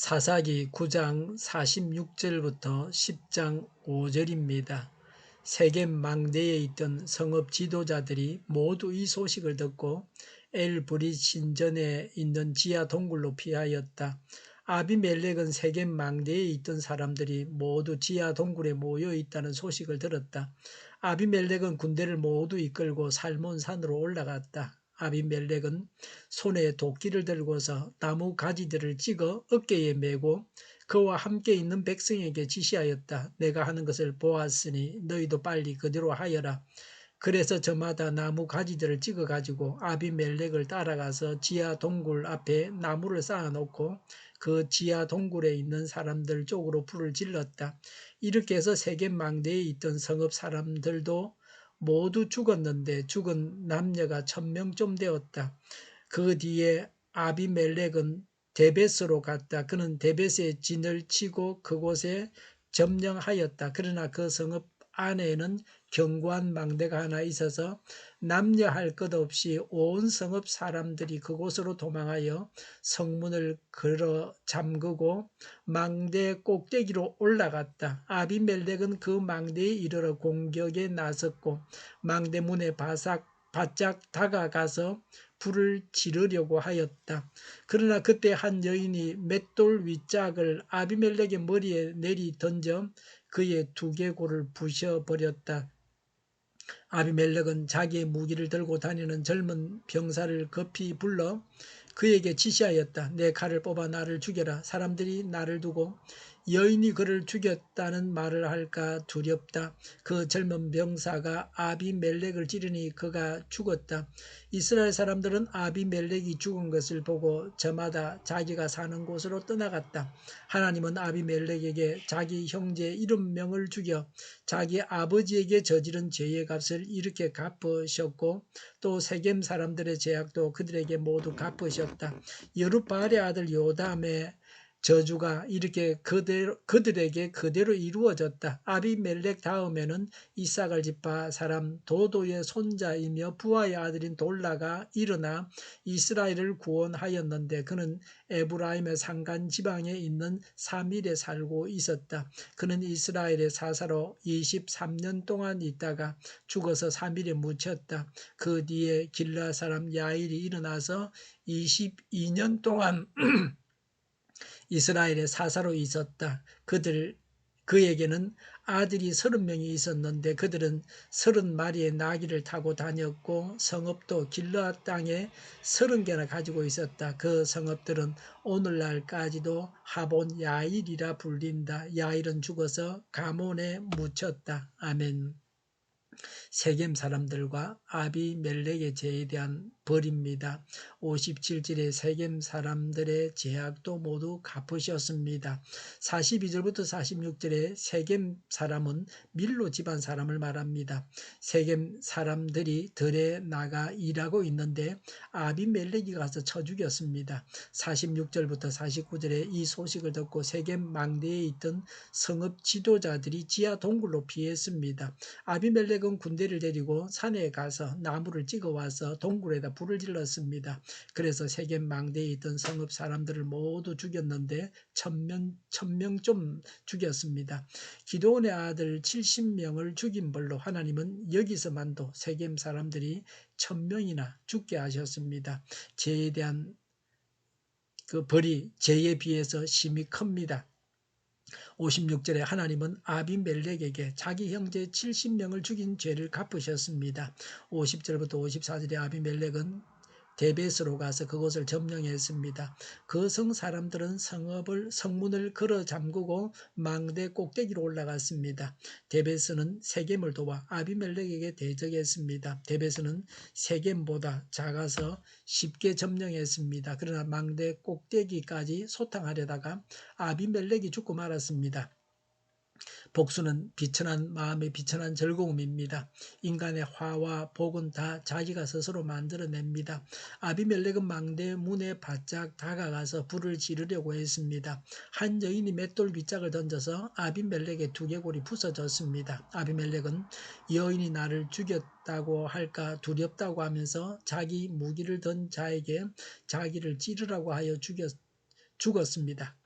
사사기 9장 46절부터 10장 5절입니다. 세겜 망대에 있던 성읍 지도자들이 모두 이 소식을 듣고 엘브리 신전에 있는 지하 동굴로 피하였다. 아비멜렉은 세겜 망대에 있던 사람들이 모두 지하 동굴에 모여 있다는 소식을 들었다. 아비멜렉은 군대를 모두 이끌고 살몬산으로 올라갔다. 아비멜렉은 손에 도끼를 들고서 나무 가지들을 찍어 어깨에 메고 그와 함께 있는 백성에게 지시하였다. 내가 하는 것을 보았으니 너희도 빨리 그대로 하여라. 그래서 저마다 나무 가지들을 찍어 가지고 아비멜렉을 따라가서 지하 동굴 앞에 나무를 쌓아 놓고 그 지하 동굴에 있는 사람들 쪽으로 불을 질렀다. 이렇게 해서 세겜 망대에 있던 성읍 사람들도 모두 죽었는데 죽은 남녀가 천명 좀 되었다. 그 뒤에 아비멜렉은 데베스로 갔다. 그는 데베스에 진을 치고 그곳에 점령하였다. 그러나 그 성읍 안에는 경관 망대가 하나 있어서 남녀 할 것 없이 온 성읍 사람들이 그곳으로 도망하여 성문을 걸어 잠그고 망대 꼭대기로 올라갔다. 아비멜렉은 그 망대에 이르러 공격에 나섰고 망대 문에 바삭 바짝 다가가서 불을 지르려고 하였다. 그러나 그때 한 여인이 맷돌 윗짝을 아비멜렉의 머리에 내리 던져 그의 두개골을 부셔버렸다. 아비멜렉은 자기의 무기를 들고 다니는 젊은 병사를 급히 불러 그에게 지시하였다. 내 칼을 뽑아 나를 죽여라. 사람들이 나를 두고 여인이 그를 죽였다는 말을 할까 두렵다. 그 젊은 병사가 아비멜렉을 찌르니 그가 죽었다. 이스라엘 사람들은 아비멜렉이 죽은 것을 보고 저마다 자기가 사는 곳으로 떠나갔다. 하나님은 아비멜렉에게 자기 형제 일흔 명을 죽여 자기 아버지에게 저지른 죄의 값을 이렇게 갚으셨고 또 세겜 사람들의 죄악도 그들에게 모두 갚으셨다. 여룻바알의 아들 요담의 저주가 이렇게 그대로, 그들에게 그대로 이루어졌다. 아비멜렉 다음에는 이삭을 집파 사람 도도의 손자이며 부하의 아들인 돌라가 일어나 이스라엘을 구원하였는데 그는 에브라임의 상간 지방에 있는 사밀에 살고 있었다. 그는 이스라엘의 사사로 23년 동안 있다가 죽어서 사밀에 묻혔다. 그 뒤에 길라 사람 야일이 일어나서 22년 동안 이스라엘의 사사로 있었다. 그들 그에게는 아들이 서른 명이 있었는데 그들은 서른 마리의 나귀를 타고 다녔고 성읍도 길르앗 땅에 서른 개나 가지고 있었다. 그 성읍들은 오늘날까지도 하본 야일이라 불린다. 야일은 죽어서 가몬에 묻혔다. 아멘. 세겜 사람들과 아비멜렉의 죄에 대한 벌입니다. 57절에 세겜 사람들의 제약도 모두 갚으셨습니다. 42절부터 46절에 세겜 사람은 밀로 집안 사람을 말합니다. 세겜 사람들이 들에 나가 일하고 있는데 아비멜렉이 가서 쳐 죽였습니다. 46절부터 49절에 이 소식을 듣고 세겜 망대에 있던 성읍 지도자들이 지하 동굴로 피했습니다. 아비멜렉은 군대를 데리고 산에 가서 나무를 찍어 와서 동굴에다 불을 질렀습니다. 그래서 세겜 망대에 있던 성읍 사람들을 모두 죽였는데 천명, 천명 좀 죽였습니다. 기도원의 아들 70명을 죽인 벌로 하나님은 여기서만도 세겜 사람들이 천명이나 죽게 하셨습니다. 죄에 대한 그 벌이 죄에 비해서 심히 큽니다. 56절에 하나님은 아비멜렉에게 자기 형제 70명을 죽인 죄를 갚으셨습니다. 50절부터 54절에 아비멜렉은 데베스로 가서 그곳을 점령했습니다. 그 성 사람들은 성읍을 성문을 걸어 잠그고 망대 꼭대기로 올라갔습니다. 데베스는 세겜을 도와 아비멜렉에게 대적했습니다. 데베스는 세겜보다 작아서 쉽게 점령했습니다. 그러나 망대 꼭대기까지 소탕하려다가 아비멜렉이 죽고 말았습니다. 복수는 비천한 마음의 비천한 즐거움입니다. 인간의 화와 복은 다 자기가 스스로 만들어냅니다. 아비멜렉은 망대 문에 바짝 다가가서 불을 지르려고 했습니다. 한 여인이 맷돌 빗짝을 던져서 아비멜렉의 두개골이 부서졌습니다. 아비멜렉은 여인이 나를 죽였다고 할까 두렵다고 하면서 자기 무기를 든 자에게 자기를 찌르라고 하여 죽였, 죽었습니다.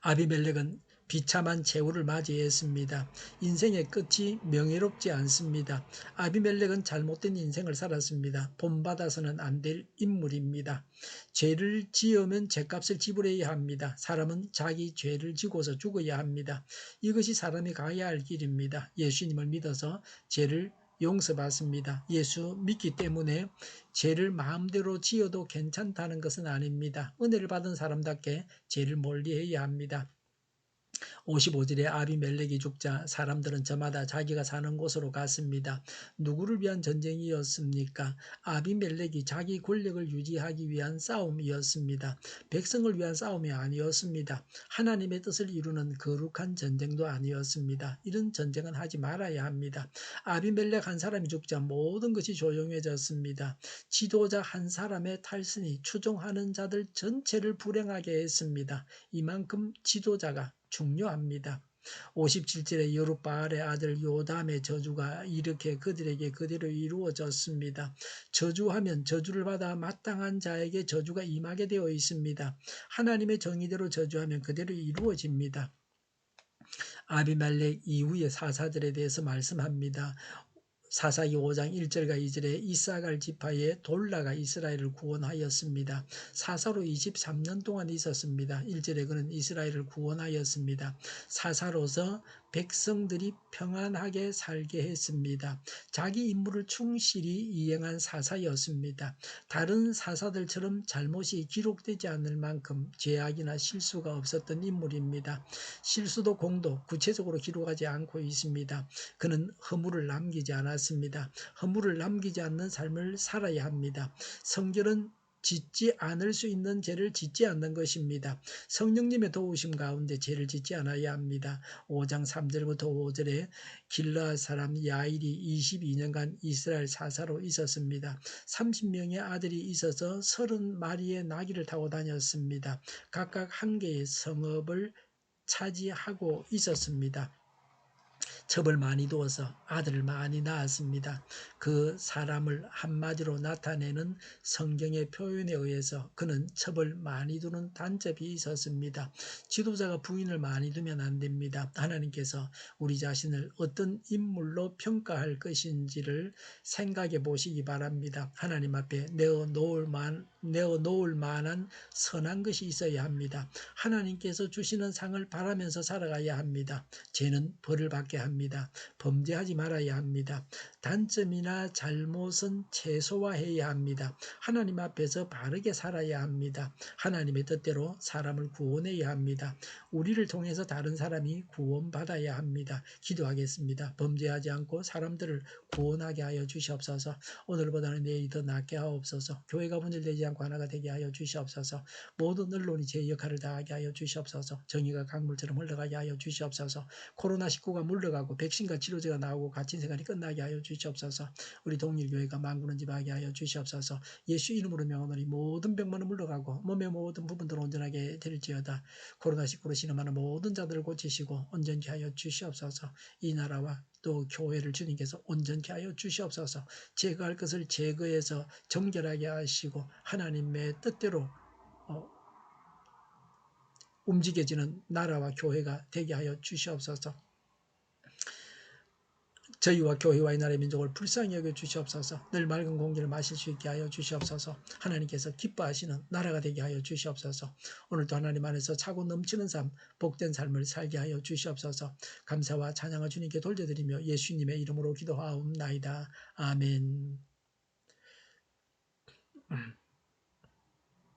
아비멜렉은 비참한 최후를 맞이했습니다. 인생의 끝이 명예롭지 않습니다. 아비멜렉은 잘못된 인생을 살았습니다. 본받아서는 안 될 인물입니다. 죄를 지으면 죄값을 지불해야 합니다. 사람은 자기 죄를 지고서 죽어야 합니다. 이것이 사람이 가야 할 길입니다. 예수님을 믿어서 죄를 용서받습니다. 예수 믿기 때문에 죄를 마음대로 지어도 괜찮다는 것은 아닙니다. 은혜를 받은 사람답게 죄를 멀리해야 합니다. 55절에 아비멜렉이 죽자 사람들은 저마다 자기가 사는 곳으로 갔습니다. 누구를 위한 전쟁이었습니까? 아비멜렉이 자기 권력을 유지하기 위한 싸움이었습니다. 백성을 위한 싸움이 아니었습니다. 하나님의 뜻을 이루는 거룩한 전쟁도 아니었습니다. 이런 전쟁은 하지 말아야 합니다. 아비멜렉 한 사람이 죽자 모든 것이 조용해졌습니다. 지도자 한 사람의 탈선이 추종하는 자들 전체를 불행하게 했습니다. 이만큼 지도자가 중요합니다. 57절에 여룻바알의 아들 요담의 저주가 이렇게 그들에게 그대로 이루어졌습니다. 저주하면 저주를 받아 마땅한 자에게 저주가 임하게 되어 있습니다. 하나님의 정의대로 저주하면 그대로 이루어집니다. 아비말렉 이후의 사사들에 대해서 말씀합니다. 사사기 5장 1절과 2절에 이사갈 지파의 돌라가 이스라엘을 구원하였습니다. 사사로 23년 동안 있었습니다. 1절에 그는 이스라엘을 구원하였습니다. 사사로서 백성들이 평안하게 살게 했습니다. 자기 임무를 충실히 이행한 사사였습니다. 다른 사사들처럼 잘못이 기록되지 않을 만큼 죄악이나 실수가 없었던 인물입니다. 실수도 공도 구체적으로 기록하지 않고 있습니다. 그는 허물을 남기지 않았습니다. 허물을 남기지 않는 삶을 살아야 합니다. 성결은 짓지 않을 수 있는 죄를 짓지 않는 것입니다. 성령님의 도우심 가운데 죄를 짓지 않아야 합니다. 5장 3절부터 5절에 길라 사람 야일이 22년간 이스라엘 사사로 있었습니다. 30명의 아들이 있어서 30마리의 나귀를 타고 다녔습니다. 각각 한 개의 성읍을 차지하고 있었습니다. 첩을 많이 두어서 아들을 많이 낳았습니다. 그 사람을 한마디로 나타내는 성경의 표현에 의해서 그는 첩을 많이 두는 단점이 있었습니다. 지도자가 부인을 많이 두면 안 됩니다. 하나님께서 우리 자신을 어떤 인물로 평가할 것인지를 생각해 보시기 바랍니다. 하나님 앞에 내어 놓을 만 내어 놓을 만한 선한 것이 있어야 합니다. 하나님께서 주시는 상을 바라면서 살아가야 합니다. 죄는 벌을 받게 합니다. 범죄하지 말아야 합니다. 단점이나 잘못은 최소화해야 합니다. 하나님 앞에서 바르게 살아야 합니다. 하나님의 뜻대로 사람을 구원해야 합니다. 우리를 통해서 다른 사람이 구원받아야 합니다. 기도하겠습니다. 범죄하지 않고 사람들을 구원하게 하여 주시옵소서. 오늘보다는 내일이 더 낫게 하옵소서. 교회가 분열되지 않고 하나가 되게 하여 주시옵소서. 모든 언론이 제 역할을 다하게 하여 주시옵소서. 정의가 강물처럼 흘러가게 하여 주시옵소서. 코로나19가 물러가고 백신과 치료제가 나오고 갇힌 생활이 끝나게 하여 주시옵소서. 우리 동일교회가 망구는 집 하게 하여 주시옵소서. 예수 이름으로 명하노니 모든 병만은 물러가고 몸의 모든 부분들 온전하게 될지어다. 코로나19로 신음하는 모든 자들을 고치시고 온전케 하여 주시옵소서. 이 나라와 또 교회를 주님께서 온전케 하여 주시옵소서. 제거할 것을 제거해서 정결하게 하시고 하나님의 뜻대로 어, 움직여지는 나라와 교회가 되게 하여 주시옵소서. 저희와 교회와 이 나라의 민족을 불쌍히 여겨 주시옵소서. 늘 맑은 공기를 마실 수 있게 하여 주시옵소서. 하나님께서 기뻐하시는 나라가 되게 하여 주시옵소서. 오늘도 하나님 안에서 차고 넘치는 삶, 복된 삶을 살게 하여 주시옵소서. 감사와 찬양을 주님께 돌려드리며 예수님의 이름으로 기도하옵나이다. 아멘. 음.